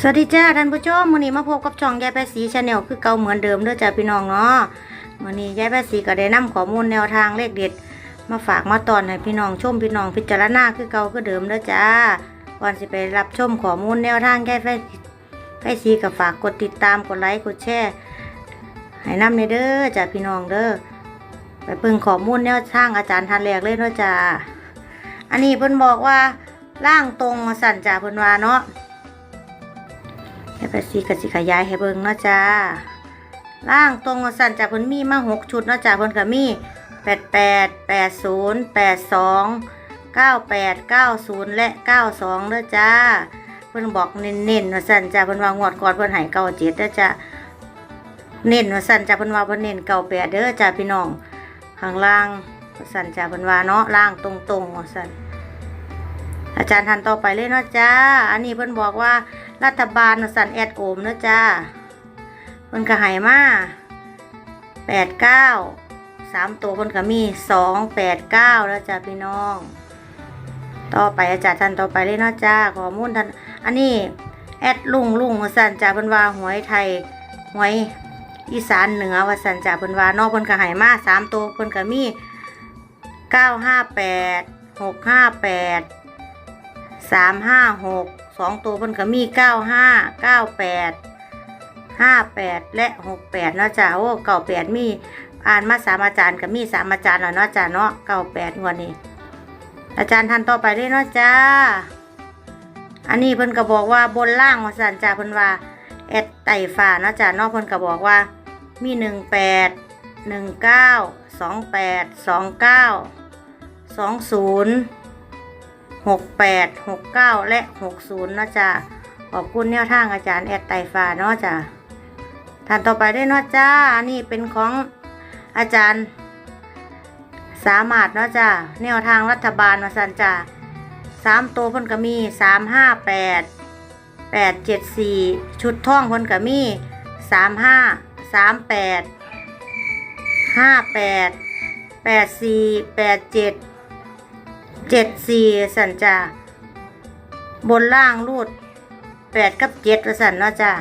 สวัสดีจ้าท่านผู้ชมมื้อนี้มาพบกับช่องยายแปดสีชาแนลคือเก่าเหมือนเดิมเด้อจ้าพี่น้องเนาะมื้อนี้ยายแปดสีก็ได้นำข้อมูลแนวทางเลขเด็ด มาฝากมาตอนให้พี่น้องชมพี่น้องพิจารณาคือเก่าคือเดิมเด้อจ้าก่อนสิไปรับชมข้อมูลแนวทางยายแปดแปดสีก็ฝากกดติดตามกดไลค์กดแชร์ให้นำในเด้อจ้าพี่น้องเด้อไปเบิ่งข้อมูลแนวทางอาจารย์ทันแรกเลยเนาะจ้าอันนี้เพิ่นบอกว่าล่างตรงสั่นจ้าเพิ่นว่าเนาะ ให้ไปสีกับสีขยายให้เบิ่งเนาะจ้าล่างตรงสั่นจากเพิ่นมีมาหกชุดเนาะจ้าเพิ่นก็มีแปดแปดแปดศูนย์แปดสองเก้าแปดเก้าศูนย์และเก้าสองเด้อจ้า เพิ่นบอกเน้นๆว่าสั่นจ้าเพิ่นว่างวดก่อนเพิ่นให้เก้าเจ็ดเด้อจ้าเน้นว่าสั่นจ้าเพิ่นว่าเพิ่นเน้นเก้าแปดเด้อจ้าพี่น้องข้างล่างสั่นจ้าเพิ่นว่าเนาะล่างตรงๆว่าสั่นอาจารย์ทันต่อไปเลยเนาะจ้า อันนี้เพิ่นบอกว่า รัฐบาลสันแอดโอมนะจ้าเพิ่นก็ให้มาแปดเก้าสามตัวเพิ่นก็มีสองแปดเก้าแล้วจ้าพี่น้อง ต่อไปอาจารย์ทันต่อไปเลยนะจ้าข้อมูลทันอันนี้แอดลุงลุงว่าสันจ้าเพิ่นว่าหวยไทยหวยอีสานเหนือว่าสันจ้าเพิ่นว่านอกเพิ่นก็ให้มาสามตัวเพิ่นก็มีเก้าห้าแปดหกห้าแปดสามห้าหก สองตัวเพิ่นก็มีเก้าห้าเก้าแปดห้าแปดและหกแปดเนาะจ้าโอ้เก้าแปดมีอ่านมาสามอาจารย์ก็มีสามอาจารย์เนาะจ้าเนาะเก้าแปดงวดนี้ อาจารย์ทันต่อไปเลยเนาะจ้า อันนี้เพิ่นก็บอกว่าบนล่างว่าสันจ้าเพิ่นว่าแอดไต่ฟ้าเนาะจ้าเนาะเพิ่นก็บอกว่า มีหนึ่งแปดหนึ่งเก้าสองแปดสองเก้าสองศูนย์ หกแปดหกเก้าและหกศูนย์เนาะจ้าขอบคุณแนวทางอาจารย์แอดไตฟ้าเนาะจ้าท่านต่อไปได้เนาะจ้าอันนี้เป็นของอาจารย์สามารถเนาะจ้าแนวทางรัฐบาลมาสันจ้าสามตัวพ่นก็มีสามห้าแปดแปดเจ็ดสี่ชุดท่องพ่นก็มีสามห้าสามแปดห้าแปดแปดสี่แปดเจ็ด เจ็ดสี่สันจ้าบนล่างรูดแปดกับเจ็ดสันเนาะจ้า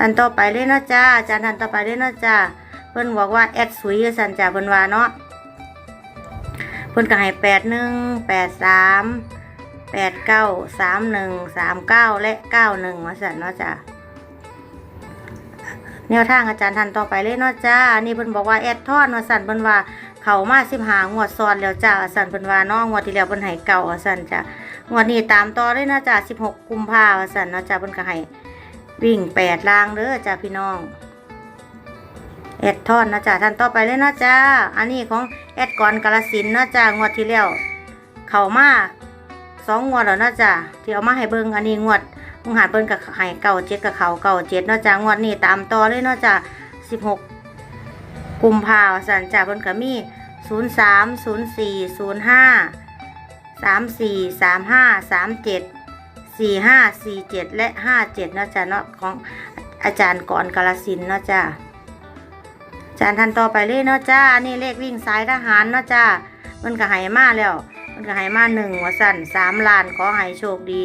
อันต่อไปเลยเนาะจ้าอาจารย์ทันต่อไปเลยเนาะจ้าเพิ่นบอกว่าแอดสุยสันจ้าเพิ่นว่าเนาะเพิ่นก็ให้แปดหนึ่งแปดสามแปดเก้าสามหนึ่งสามเก้าและเก้าหนึ่งว่าสันเนาะจ้าแนวทางอาจารย์ทันต่อไปเลยเนาะจ้าอันนี้เพิ่นบอกว่าแอดทอนว่าสันเพิ่นว่า เขามาสิบหางวดซ้อนแล้วจ้าสันเพิ่นว่าน้องงวดที่แล้วเพิ่นให้เก่าสันจ้างวดนี้ตามต่อเลยนะจ้าสิบหกกุมภาสันเนาะจ้าเพิ่นก็ให้วิ่งแปดล่างเด้อจ้าพี่น้องแอดทอนนะจ้าท่านต่อไปเลยนะจ้าอันนี้ของแอดก่อนกาลสินเนาะจ้างวดที่แล้วเขามาสองงวดแล้วเนาะจ้าที่เอามาให้เบิ่งอันนี้งวดมึงหาเพิ่นกับให้เก่าเจ็ดกับเขาเก่าเจ็ดเนาะจ้างวดนี้ตามต่อเลยเนาะจ้าสิบหกกุมภาสันจ่าเพิ่นก็มี 0 3 0 4 0 5 3 4 3 5 3 7 4 5 4 7และ5 7เนะจ้ะเนาะของอาจารย์ก่อนกาลสินเนาะจ้ะอาจารย์ทันต่อไปเลยเนาะจ้านนี้เลขวิ่งสายทหารเนาะจ้ามันก็ให้มาแล้ว มันก็ให้มาหนึ่งว่าสั่นสามล้านขอให้โชคดี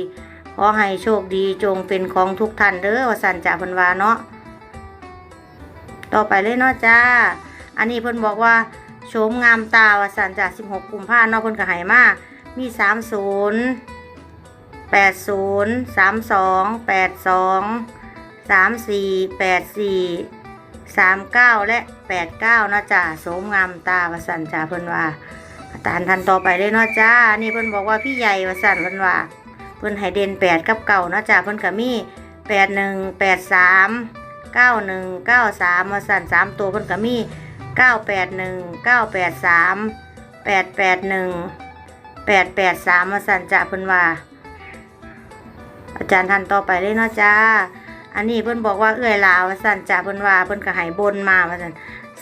ขอให้โชคดีจงเป็นของทุกท่านเด้อว่าสั่นจ่าพิ่นวาเนาะต่อไปเลยเนาะจ้า อันนี้เพิ่นบอกว่า โฉมงามตาวสันจาก16กลุ่มภานธ์เนาะเพิ่นก็ให้มามี 30 80 32 82 34 84 39 และ 89เนาะจ้าโฉมงามตาวสันจ้าเพิ่นว่าอาจารย์ทันต่อไปเลยเนาะจ้านนี้เพิ่นบอกว่าพี่ใหญ่วสันเพิ่นว่าเพิ่นให้เด่น8 กับเก่าเนาะจ้าเพิ่นก็มี 81 83เก้าหนึ่งเก้าสามมาสั่นสามตัวเพิ่นก็มี เก้าแปดหนึ่งเก้าแปดสามแปดแปดหนึ่งแปดแปดสามมาสั่นจะเพิ่นว่า อาจารย์ทันต่อไปเลยเนาะจ้า อันนี้เพิ่นบอกว่าเอื้อยลาวว่าสั่นจะเพิ่นว่าเพิ่นก็ให้บนมาว่าสั่น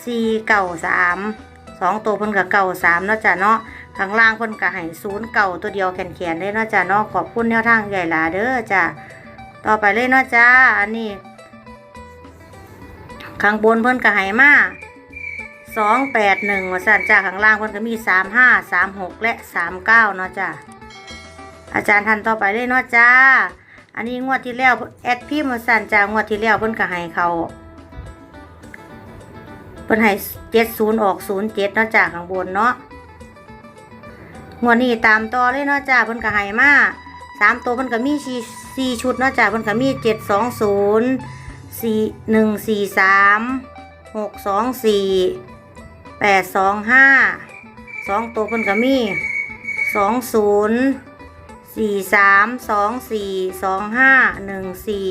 สี่เก้าสามสองตัวเพิ่นก็เก้าสามเนาะจ้ะเนาะข้างล่างเพิ่นก็ให้ศูนย์เก่าตัวเดียวแขนๆเลยเนาะจ้ะเนาะขอบคุณแนวทางใหญ่หลาเด้อจ้ะต่อไปเลยเนาะจ้า อันนี้ข้างบนเพิ่นก็ให้มา สองแปดหนึ่งว่าสั่นจ้าข้างล่างพนก็มีสามห้าสามหกและสามเก้าเนาะจ้าอาจารย์ทันต่อไปเลยเนาะจ้า อันนี้งวดที่แล้วแอดพี่มาสั่นจ้างวดที่แล้วเพิ่นก็ให้เขาเพิ่นให้เจ็ดศูนย์ออกศูนย์เจ็ดเนาะจ้าข้างบนเนาะงวดนี้ตามต่อเลยเนาะจ้าเพิ่นก็ให้มาสามตัวเพิ่นก็มีสี่สี่ชุดเนาะจ้าเพิ่นก็มีเจ็ดสองศูนย์สี่หนึ่งสี่สามหกสองสี่ แปดสองห้าสองตัวเพิ่นก็มีสองศูนย์สี่สามสองสี่สองห้าหนึ่งสี่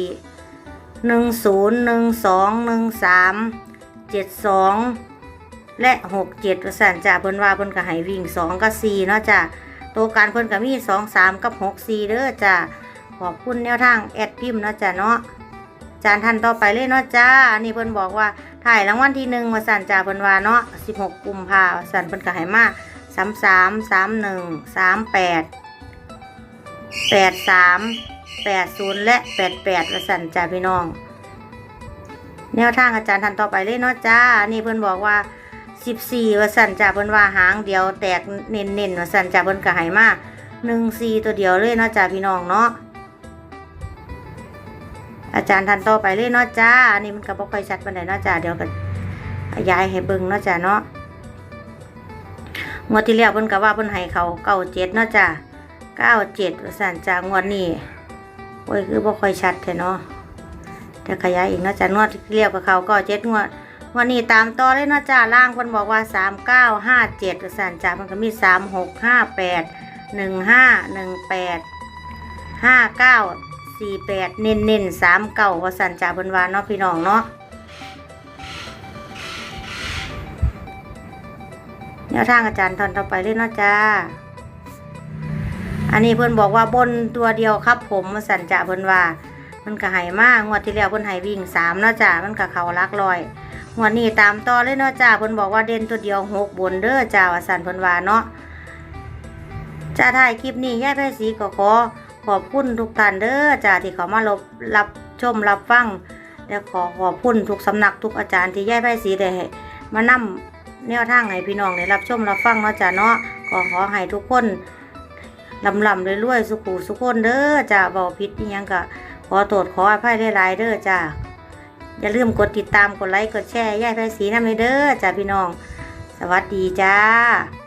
หนึ่งศูนย์หนึ่งสองหนึ่งสามเจ็ดสองและหกเจ็ดประสานจ่าเพิ่นว่าเพิ่นก็ให้วิ่งสองกับสี่เนาะจ้ะตัวการเพิ่นก็มีสองสามกับหกสี่เด้อจ้ะขอบคุณแนวทางแอดพิมพ์เนาะจ้ะเนาะจานทันต่อไปเลยเนาะจ้าอันนี้เพิ่นบอกว่า ถ่ายรางวัลที่หนึ่งมาสั่นจ่าเพิ่นว่าเนาะสิบหกกุมภาสั่นเพิ่นก็ให้มาสามสามสามหนึ่งสามแปดแปดสามแปดศูนย์และแปดแปดวสันจ้าพี่น้อง แนวทางอาจารย์ทันต่อไปเลยเนาะจ้า นี่เพิ่นบอกว่าสิบสี่วสันจ้าเพิ่นว่าหางเดียวแตกเน้นเน้นสันจ้าเพิ่นก็ให้มาหนึ่งสี่ตัวเดียวเลยเนาะจ้าพี่น้องเนาะ อาจารย์ทันต่อไปเลยเนาะจ้า อันนี้มันก็บ่ค่อยชัดปานใดเนาะจ้า เดี๋ยวก็ย้ายให้เบิ่งเนาะจ้าเนาะงวดที่แล้วเพิ่นก็ว่าเพิ่นให้เขาเก้าเจ็ดเนาะจ้าเก้าเจ็ดสันจางวดนี้โอ้ยคือบ่ค่อยชัดแท้เนาะแต่ขยายอีกเนาะจ้ะงวดที่เรียกกับเขาก็เจ็ดงวดงวันนี้ตามต่อเลยเนาะจ้าล่างคนบอกว่าสามเก้าห้าเจ็ดสันจ้ามันก็มีสามหกห้าแปดหนึ่งห้าหนึ่งแปดห้าเก้า สี่แปดเน้นเน้นสามเก้าว่าสันจาเพิ่นว่าเนาะพี่น้องเนาะแนวทางอาจารย์ตอนต่อไปเลยเนาะจ้า อันนี้เพิ่อนบอกว่าบนตัวเดียวครับ ผมสันจะเพิ่นว่ามันก็ให้มากงวดที่แล้วเพิ่อนให้วิ่งสามเนาะจ้ามันก็เขาลักลอยงวดนี้ตามต่อเลยเนาะจ้าเพิ่อนบอกว่าเด่นตัวเดียวหกบนเด้อจ้าวสันเพิ่นวาเนาะจ้าถ่ายคลิปนี้ย่ายไพศรีก็ขอ ขอบคุณทุกท่านเด้อจ้าที่เขามารับรับชมรับฟังและขอขอบคุณทุกสำนักทุกอาจารย์ที่ย่ายไพศรีได้มานำแนวทางให้พี่น้องได้รับชมรับฟังเนาะจ้าเนาะก็ขอให้ทุกคนลำลำรวยๆสุขุสุขคนเด้อจ้าเบาผิดนี่ยังกะขอโทษขออภัยหลายๆเด้อจ้าอย่าลืมกดติดตามกดไลค์กดแชร์ย่ายไฟสีน้ำเลยเด้อจ้าพี่น้อง สวัสดีจ้า